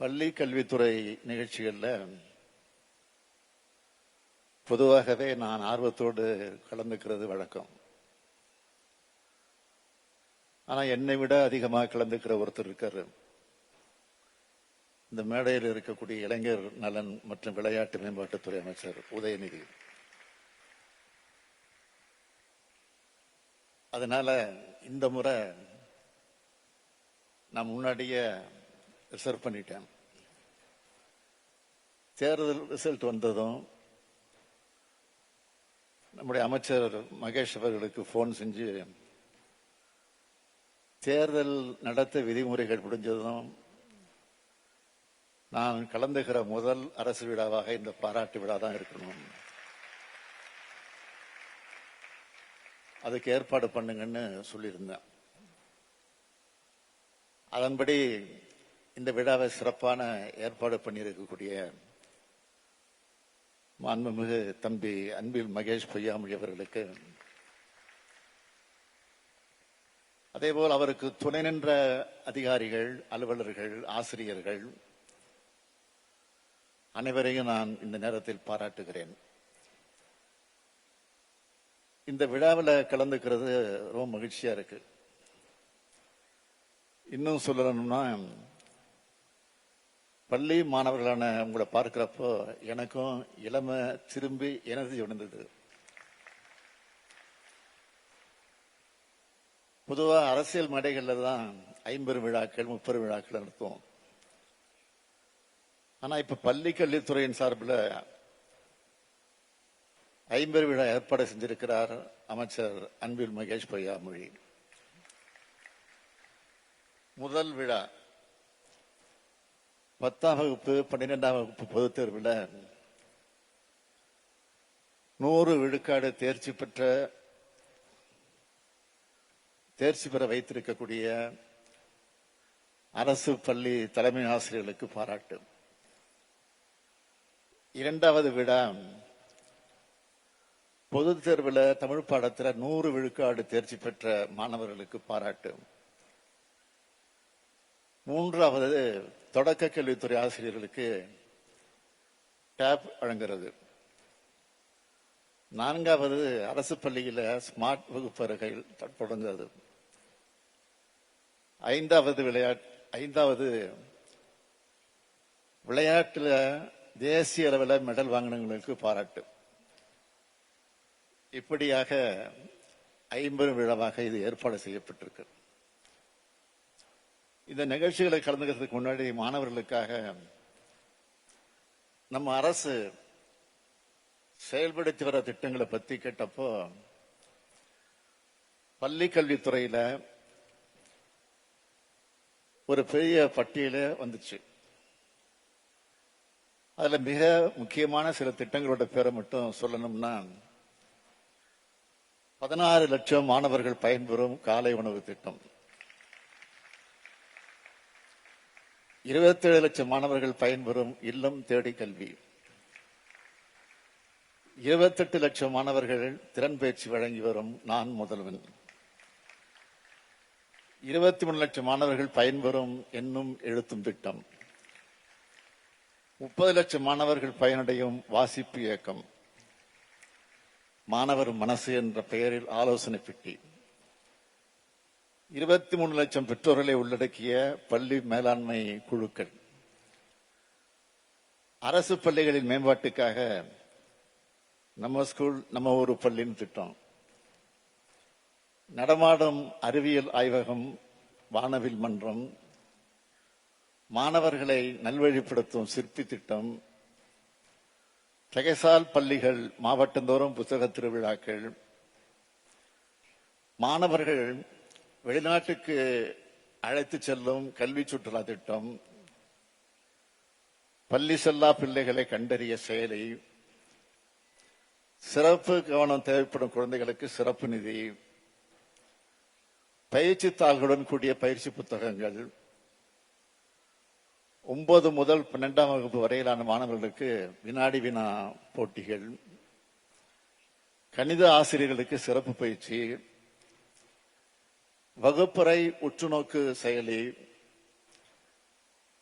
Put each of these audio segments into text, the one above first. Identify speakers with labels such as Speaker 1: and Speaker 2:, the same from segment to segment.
Speaker 1: பள்ளி கல்வித்துறை நிகழ்ச்சிகளில் பொதுவாகவே நான் ஆர்வத்தோடு கலந்துக்கிறது வழக்கம். ஆனால் என்னை விட அதிகமாக கலந்துக்கிற ஒருத்தர் இருக்காரு. இந்த மேடையில் இருக்கக்கூடிய இளைஞர் நலன் மற்றும் விளையாட்டு மேம்பாட்டுத்துறை அமைச்சர் உதயநிதி. அதனால இந்த முறை நான் முன்னாடியே ரிசர்வ் பண்ணிட்டேன். தேர்தல் ரிசல்ட் வந்ததும் நம்முடைய அமைச்சர் மகேஷ் அவர்களுக்கு போன் செஞ்சு தேர்தல் நடத்த விதிமுறைகள் முடிஞ்சதும் நான் கலந்துகிற முதல் அரசு விழாவாக இந்த பாராட்டு விழா தான் இருக்கணும். அதுக்கு ஏற்பாடு பண்ணுங்கன்னு சொல்லியிருந்தேன். அதன்படி இந்த விழாவை சிறப்பான ஏற்பாடு பண்ணியிருக்கக்கூடிய மாண்புமிகு தம்பி அன்பில் மகேஷ் பொய்யாமொழி அவர்களுக்கு அதேபோல் அவருக்கு துணை நின்ற அதிகாரிகள் அலுவலர்கள் ஆசிரியர்கள் அனைவரையும் நான் இந்த நேரத்தில் பாராட்டுகிறேன். இந்த விழாவில் கலந்துக்கிறது ரொம்ப மகிழ்ச்சியா இருக்கு. இன்னும் சொல்லணும்னா பள்ளி மாணவர்களான உங்களை பார்க்கிறப்போ எனக்கும் இளமை திரும்பி எனர்ஜி உணர்ந்தது பொதுவாக அரசியல் மடைகளில் தான் ஐம்பது விழாக்கள் முப்பது விழாக்கள் நடத்துவோம். ஆனால் இப்போ பள்ளி கல்வித்துறையின் சார்பில் ஐம்பது விழா ஏற்பாடு செஞ்சிருக்கிறார் அமைச்சர் அன்பில் மகேஷ் பொய்யாமொழி. முதல் விழா பத்தாம் வகுப்பு பன்னிரெண்டாம் வகுப்பு பொதுத் தேர்வில் நூறு விழுக்காடு தேர்ச்சி பெற்ற தேர்ச்சி பெற வைத்திருக்கக்கூடிய அரசு பள்ளி தலைமை ஆசிரியர்களுக்கு பாராட்டு. இரண்டாவது விழா பொதுத் தேர்வில் தமிழ் பாடத்தில் நூறு விழுக்காடு தேர்ச்சி பெற்ற மாணவர்களுக்கு பாராட்டு. மூன்றாவது தொடக்க கல்வித்துறை ஆசிரியர்களுக்கு டேப் வழங்குறது. நான்காவது அரசு பள்ளியில ஸ்மார்ட் வகுப்பறைகள் தொடங்குறது. ஐந்தாவது விளையாட்டு ஐந்தாவது விளையாட்டுல தேசிய அளவில் மெடல் வாங்கினவங்களுக்கு பாராட்டு. இப்படியாக ஐம்பது விழாவாக இது ஏற்பாடு செய்யப்பட்டிருக்கு. இந்த நிகழ்ச்சிகளை கலந்துக்கிறதுக்கு முன்னாடி மாணவர்களுக்காக நம்ம அரசு செயல்படுத்தி வர திட்டங்களை பத்தி கேட்டப்போ பள்ளி கல்வித்துறையில ஒரு பெரிய பட்டியல வந்துச்சு. அதுல மிக முக்கியமான சில திட்டங்களோட பேரை மட்டும் சொல்லணும்னா பதினாறு லட்சம் மாணவர்கள் பயன்பெறும் காலை உணவு திட்டம். இருபத்தேழு லட்சம் மாணவர்கள் பயன்பெறும் இல்லம் தேடி கல்வி. இருபத்தெட்டு லட்சம் மாணவர்கள் திறன் பயிற்சி வழங்கி வரும் நான் முதல்வன். இருபத்தி மூணு லட்சம் மாணவர்கள் பயன்பெறும் என்னும் எழுத்தும் திட்டம். முப்பது லட்சம் மாணவர்கள் பயனடையும் வாசிப்பு இயக்கம். மாணவர் மனசு என்ற பெயரில் ஆலோசனை பெட்டி. இருபத்தி மூணு லட்சம் பெற்றோர்களை உள்ளடக்கிய பள்ளி மேலாண்மை குழுக்கள். அரசு பள்ளிகளின் மேம்பாட்டுக்காக நம்ம ஸ்கூல் நம்ம ஊர் பள்ளின்னு திட்டம். நடமாடும் அறிவியல் ஆய்வகம் வானவில் மன்றம் மாணவர்களை நல்வழிப்படுத்தும் சிற்பி திட்டம் தகைசால் பள்ளிகள் மாவட்டந்தோறும் புத்தக திருவிழாக்கள் மாணவர்கள் வெளிநாட்டுக்கு அழைத்து செல்லும் கல்வி சுற்றுலா திட்டம் பள்ளி செல்லா பிள்ளைகளை கண்டறிய செயலி சிறப்பு கவனம் தேவைப்படும் குழந்தைகளுக்கு சிறப்பு நிதி பயிற்சி தாள்களுடன் கூடிய பயிற்சி புத்தகங்கள் ஒன்பது முதல் பன்னெண்டாம் வகுப்பு வரையிலான மாணவர்களுக்கு வினாடி வினா போட்டிகள் கணித ஆசிரியர்களுக்கு சிறப்பு பயிற்சி வகுப்பறை உற்றுநோக்கு செயலி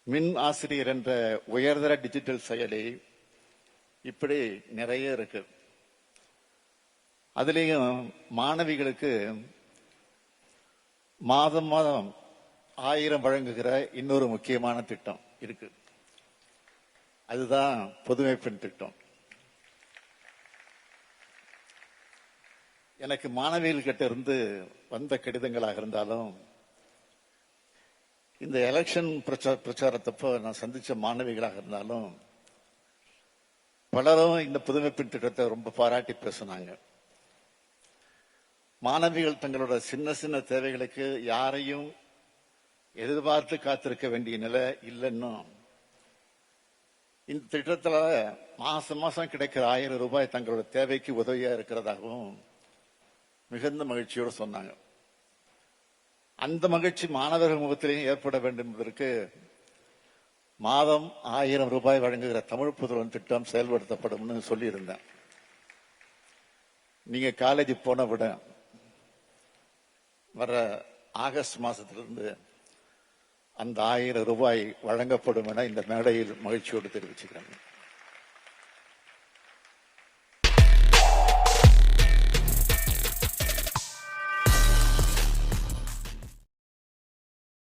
Speaker 1: மின் ஆசிரியர் என்ற உயர்தர டிஜிட்டல் செயலி இப்படி நிறைய இருக்கு. அதுலேயும் மாணவிகளுக்கு மாதம் மாதம் ஆயிரம் வழங்குகிற இன்னொரு முக்கியமான திட்டம் இருக்கு. அதுதான் புதுமை பெண் திட்டம். எனக்கு மாணவிகள்கிட்ட இருந்து வந்த கடிதங்களாக இருந்தாலும் இந்த எலெக்ஷன் பிரச்சார பிரச்சாரத்தப்போ நான் சந்திச்ச மாணவிகளாக இருந்தாலும் பலரும் இந்த புதுமை பெண் திட்டத்தை ரொம்ப பாராட்டி பேசினாங்க. மாணவிகள் தங்களோட சின்ன சின்ன தேவைகளுக்கு யாரையும் எதிர்பார்த்து காத்திருக்க வேண்டிய நிலை இல்லைன்னு இந்த திட்டத்தில் மாசம் மாசம் கிடைக்கிற ஆயிரம் ரூபாய் தங்களோட தேவைக்கு உதவியா இருக்கிறதாகவும் மிகுந்த மகிழ்ச்சியோடு சொன்னாங்க. அந்த மகிழ்ச்சி மாணவர்கள் முகத்திலேயும் ஏற்பட வேண்டும் என்பதற்கு மாதம் ஆயிரம் ரூபாய் வழங்குகிற தமிழ் புதல்வன் திட்டம் செயல்படுத்தப்படும்னு சொல்லியிருந்தேன். நீங்க காலேஜ் போன விட வர ஆகஸ்ட் மாசத்திலிருந்து அந்த ஆயிரம் ரூபாய் வழங்கப்படும் என இந்த மேடையில் மகிழ்ச்சியோடு தெரிவிச்சுக்கிறேன்.